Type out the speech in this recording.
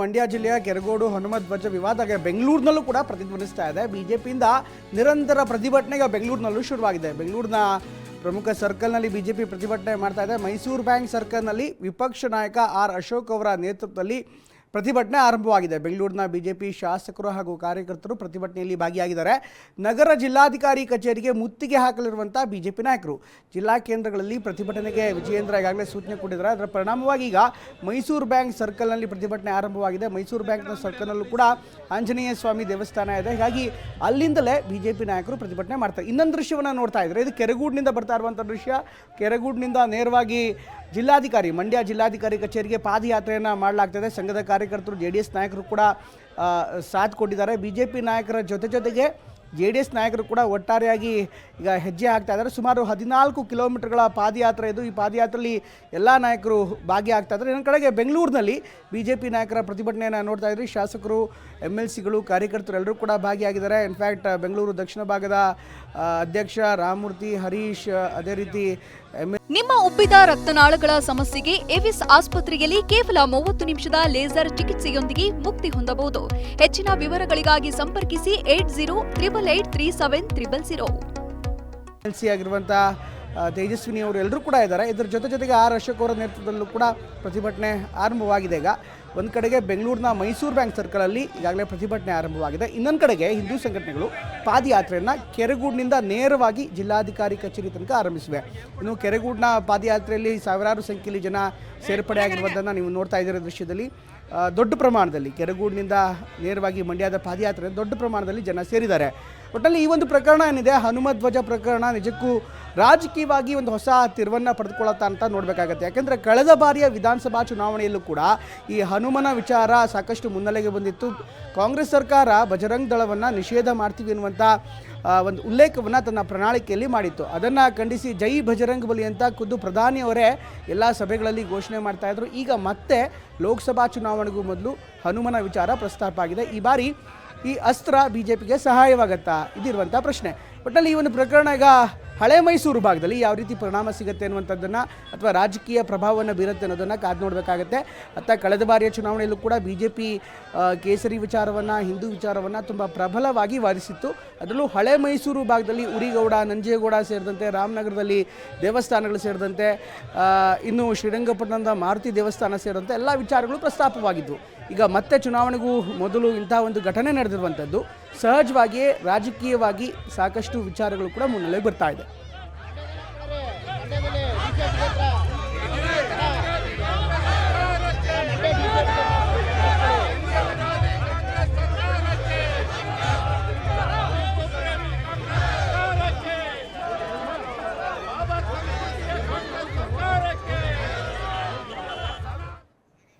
ಮಂಡ್ಯ ಜಿಲ್ಲೆಯ ಕೆರಗೋಡು ಹನುಮತ್ ಧ್ವಜ ವಿವಾದ ಬೆಂಗಳೂರಿನಲ್ಲೂ ಕೂಡ ಪ್ರತಿಧ್ವನಿಸ್ತಾ ಇದೆ. ಬಿಜೆಪಿಯಿಂದ ನಿರಂತರ ಪ್ರತಿಭಟನೆಗೆ ಬೆಂಗಳೂರಿನಲ್ಲೂ ಶುರುವಾಗಿದೆ. ಬೆಂಗಳೂರಿನ ಪ್ರಮುಖ ಸರ್ಕಲ್ನಲ್ಲಿ ಬಿಜೆಪಿ ಪ್ರತಿಭಟನೆ ಮಾಡ್ತಾ ಇದೆ. ಮೈಸೂರು ಬ್ಯಾಂಕ್ ಸರ್ಕಲ್ನಲ್ಲಿ ವಿಪಕ್ಷ ನಾಯಕ ಆರ್ ಅಶೋಕ್ ಅವರ ನೇತೃತ್ವದಲ್ಲಿ ಪ್ರತಿಭಟನೆ ಆರಂಭವಾಗಿದೆ. ಬೆಂಗಳೂರಿನ ಬಿಜೆಪಿ ಶಾಸಕರು ಹಾಗೂ ಕಾರ್ಯಕರ್ತರು ಪ್ರತಿಭಟನೆಯಲ್ಲಿ ಭಾಗಿಯಾಗಿದ್ದಾರೆ. ನಗರ ಜಿಲ್ಲಾಧಿಕಾರಿ ಕಚೇರಿಗೆ ಮುತ್ತಿಗೆ ಹಾಕಲಿರುವಂಥ ಬಿಜೆಪಿ ನಾಯಕರು. ಜಿಲ್ಲಾ ಕೇಂದ್ರಗಳಲ್ಲಿ ಪ್ರತಿಭಟನೆಗೆ ವಿಜಯೇಂದ್ರ ಈಗಾಗಲೇ ಸೂಚನೆ ಕೊಟ್ಟಿದ್ದಾರೆ. ಅದರ ಪರಿಣಾಮವಾಗಿ ಈಗ ಮೈಸೂರು ಬ್ಯಾಂಕ್ ಸರ್ಕಲ್ನಲ್ಲಿ ಪ್ರತಿಭಟನೆ ಆರಂಭವಾಗಿದೆ. ಮೈಸೂರು ಬ್ಯಾಂಕ್ನ ಸರ್ಕಲ್ನಲ್ಲೂ ಕೂಡ ಆಂಜನೇಯ ಸ್ವಾಮಿ ದೇವಸ್ಥಾನ ಇದೆ. ಹೀಗಾಗಿ ಅಲ್ಲಿಂದಲೇ ಬಿಜೆಪಿ ನಾಯಕರು ಪ್ರತಿಭಟನೆ ಮಾಡ್ತಾರೆ. ಇನ್ನೊಂದು ದೃಶ್ಯವನ್ನು ನೋಡ್ತಾ ಇದ್ದಾರೆ ಇದು ಕೆರಗೂಡಿನಿಂದ ಬರ್ತಾ ಇರುವಂಥ ದೃಶ್ಯ. ಕೆರಗೂಡಿನಿಂದ ನೇರವಾಗಿ ಜಿಲ್ಲಾಧಿಕಾರಿ, ಮಂಡ್ಯ ಜಿಲ್ಲಾಧಿಕಾರಿ ಕಚೇರಿಗೆ ಪಾದಯಾತ್ರೆಯನ್ನು ಮಾಡಲಾಗ್ತದೆ. ಸಂಘದ ಕಾರ್ಯಕರ್ತರು ಜೆ ಡಿ ಎಸ್ ನಾಯಕರು ಕೂಡ ಸಾಥ್ ಕೊಟ್ಟಿದ್ದಾರೆ. ಬಿ ಜೆ ಪಿ ನಾಯಕರ ಜೊತೆ ಜೊತೆಗೆ ಜೆ ಡಿ ಎಸ್ ನಾಯಕರು ಕೂಡ ಒಟ್ಟಾರೆಯಾಗಿ ಈಗ ಹೆಜ್ಜೆ ಆಗ್ತಾ ಇದ್ದಾರೆ. ಸುಮಾರು ಹದಿನಾಲ್ಕು ಕಿಲೋಮೀಟರ್ಗಳ ಪಾದಯಾತ್ರೆ ಇದು. ಈ ಪಾದಯಾತ್ರೆಯಲ್ಲಿ ಎಲ್ಲ ನಾಯಕರು ಭಾಗಿಯಾಗ್ತಾ ಇದ್ದಾರೆ. ಇನ್ನು ಕಡೆಗೆ ಬೆಂಗಳೂರಿನಲ್ಲಿ ಬಿ ಜೆ ಪಿ ನಾಯಕರ ಪ್ರತಿಭಟನೆಯನ್ನು ನೋಡ್ತಾ ಇದ್ರಿ. ಶಾಸಕರು ಎಂ ಎಲ್ ಸಿಗಳು ಕಾರ್ಯಕರ್ತರು ಎಲ್ಲರೂ ಕೂಡ ಭಾಗಿಯಾಗಿದ್ದಾರೆ. ಇನ್ಫ್ಯಾಕ್ಟ್ ಬೆಂಗಳೂರು ದಕ್ಷಿಣ ಭಾಗದ ಅಧ್ಯಕ್ಷ ರಾಮಮೂರ್ತಿ, ಹರೀಶ್, ಅದೇ ರೀತಿ ನಿಮ್ಮ ಉಬ್ಬಿದ ರಕ್ತನಾಳಗಳ ಸಮಸ್ಯೆಗೆ ಎವಿಸ್ ಆಸ್ಪತ್ರೆಯಲ್ಲಿ ಕೇವಲ ಮೂವತ್ತು ನಿಮಿಷದ ಲೇಸರ್ ಚಿಕಿತ್ಸೆಯೊಂದಿಗೆ ಮುಕ್ತಿ ಹೊಂದಬಹುದು. ಹೆಚ್ಚಿನ ವಿವರಗಳಿಗಾಗಿ ಸಂಪರ್ಕಿಸಿ eight zero triple eight three seven triple zero C Tejaswini ಅವರು ಎಲ್ಲರೂ ಕೂಡ ಇದ್ದಾರೆ. ಇದರ ಜೊತೆ ಜೊತೆಗೆ ಆರ್ ಅಶೋಕ್ ಅವರ ನೇತೃತ್ವದಲ್ಲೂ ಕೂಡ ಪ್ರತಿಭಟನೆ ಆರಂಭವಾಗಿದೆ. ಈಗ ಒಂದು ಕಡೆಗೆ ಬೆಂಗಳೂರಿನ ಮೈಸೂರು ಬ್ಯಾಂಕ್ ಸರ್ಕಲಲ್ಲಿ ಈಗಾಗಲೇ ಪ್ರತಿಭಟನೆ ಆರಂಭವಾಗಿದೆ. ಇನ್ನೊಂದು ಕಡೆಗೆ ಹಿಂದೂ ಸಂಘಟನೆಗಳು ಪಾದಯಾತ್ರೆಯನ್ನು ಕೆರೆಗೂಡಿನಿಂದ ನೇರವಾಗಿ ಜಿಲ್ಲಾಧಿಕಾರಿ ಕಚೇರಿ ತನಕ ಆರಂಭಿಸಿವೆ. ಇನ್ನು ಕೆರೆಗೂಡಿನ ಪಾದಯಾತ್ರೆಯಲ್ಲಿ ಸಾವಿರಾರು ಸಂಖ್ಯೆಯಲ್ಲಿ ಜನ ಸೇರ್ಪಡೆಯಾಗಿರುವುದನ್ನು ನೀವು ನೋಡ್ತಾ ಇದ್ದೀರ ದೃಶ್ಯದಲ್ಲಿ. ದೊಡ್ಡ ಪ್ರಮಾಣದಲ್ಲಿ ಕೆರೆಗೂಡಿನಿಂದ ನೇರವಾಗಿ ಮಂಡ್ಯದ ಪಾದಯಾತ್ರೆ ದೊಡ್ಡ ಪ್ರಮಾಣದಲ್ಲಿ ಜನ ಸೇರಿದ್ದಾರೆ. ಒಟ್ಟಲ್ಲಿ ಈ ಒಂದು ಪ್ರಕರಣ ಏನಿದೆ? ಹನುಮಧ್ವಜ ಪ್ರಕರಣ ನಿಜಕ್ಕೂ ರಾಜಕೀಯವಾಗಿ ಒಂದು ಹೊಸ ತಿರುವನ್ನು ಪಡೆದುಕೊಳ್ಳುತ್ತಾ ಅಂತ ನೋಡಬೇಕಾಗತ್ತೆ. ಯಾಕೆಂದರೆ ಕಳೆದ ಬಾರಿಯ ವಿಧಾನಸಭಾ ಚುನಾವಣೆಯಲ್ಲೂ ಕೂಡ ಈ ಹನುಮನ ವಿಚಾರ ಸಾಕಷ್ಟು ಮುನ್ನೆಲೆಗೆ ಬಂದಿತ್ತು. ಕಾಂಗ್ರೆಸ್ ಸರ್ಕಾರ ಬಜರಂಗ್ ದಳವನ್ನು ನಿಷೇಧ ಮಾಡ್ತೀವಿ ಎನ್ನುವಂಥ ಒಂದು ಉಲ್ಲೇಖವನ್ನು ತನ್ನ ಪ್ರಣಾಳಿಕೆಯಲ್ಲಿ ಮಾಡಿತ್ತು. ಅದನ್ನು ಖಂಡಿಸಿ ಜೈ ಬಜರಂಗ್ ಬಲಿ ಅಂತ ಖುದ್ದು ಪ್ರಧಾನಿಯವರೇ ಎಲ್ಲ ಸಭೆಗಳಲ್ಲಿ ಘೋಷಣೆ ಮಾಡ್ತಾಯಿದ್ರು ಈಗ ಮತ್ತೆ ಲೋಕಸಭಾ ಚುನಾವಣೆಗೂ ಮೊದಲು ಹನುಮನ ವಿಚಾರ ಪ್ರಸ್ತಾಪ ಆಗಿದೆ. ಈ ಬಾರಿ ಈ ಅಸ್ತ್ರ ಬಿ ಜೆ ಪಿಗೆ ಸಹಾಯವಾಗತ್ತಾ ಇದಿರುವಂಥ ಪ್ರಶ್ನೆ. ಒಟ್ಟಲ್ಲಿ ಈ ಒಂದು ಪ್ರಕರಣ ಈಗ ಹಳೆ ಮೈಸೂರು ಭಾಗದಲ್ಲಿ ಯಾವ ರೀತಿ ಪರಿಣಾಮ ಸಿಗುತ್ತೆ ಅನ್ನುವಂಥದ್ದನ್ನು ಅಥವಾ ರಾಜಕೀಯ ಪ್ರಭಾವವನ್ನು ಬೀರುತ್ತೆ ಅನ್ನೋದನ್ನು ಕಾದು ನೋಡಬೇಕಾಗತ್ತೆ. ಅತ್ತ ಕಳೆದ ಬಾರಿಯ ಚುನಾವಣೆಯಲ್ಲೂ ಕೂಡ ಬಿ ಜೆ ಪಿ ಕೇಸರಿ ವಿಚಾರವನ್ನು, ಹಿಂದೂ ವಿಚಾರವನ್ನು ತುಂಬ ಪ್ರಬಲವಾಗಿ ವಾದಿಸಿತ್ತು. ಅದರಲ್ಲೂ ಹಳೆ ಮೈಸೂರು ಭಾಗದಲ್ಲಿ ಉರಿಗೌಡ, ನಂಜೇಗೌಡ ಸೇರಿದಂತೆ ರಾಮನಗರದಲ್ಲಿ ದೇವಸ್ಥಾನಗಳು ಸೇರಿದಂತೆ ಇನ್ನು ಶ್ರೀರಂಗಪಟ್ಟಣದ ಮಾರುತಿ ದೇವಸ್ಥಾನ ಸೇರಿದಂತೆ ಎಲ್ಲ ವಿಚಾರಗಳು ಪ್ರಸ್ತಾಪವಾಗಿದ್ದವು ಈಗ ಮತ್ತೆ ಚುನಾವಣೆಗೂ ಮೊದಲು ಇಂಥ ಒಂದು ಘಟನೆ ನಡೆದಿರುವಂಥದ್ದು. ಸಹಜವಾಗಿಯೇ ರಾಜಕೀಯವಾಗಿ ಸಾಕಷ್ಟು ವಿಚಾರಗಳು ಕೂಡ ಮುನ್ನೆಲೆಗೆ ಬರ್ತಾ ಇದೆ.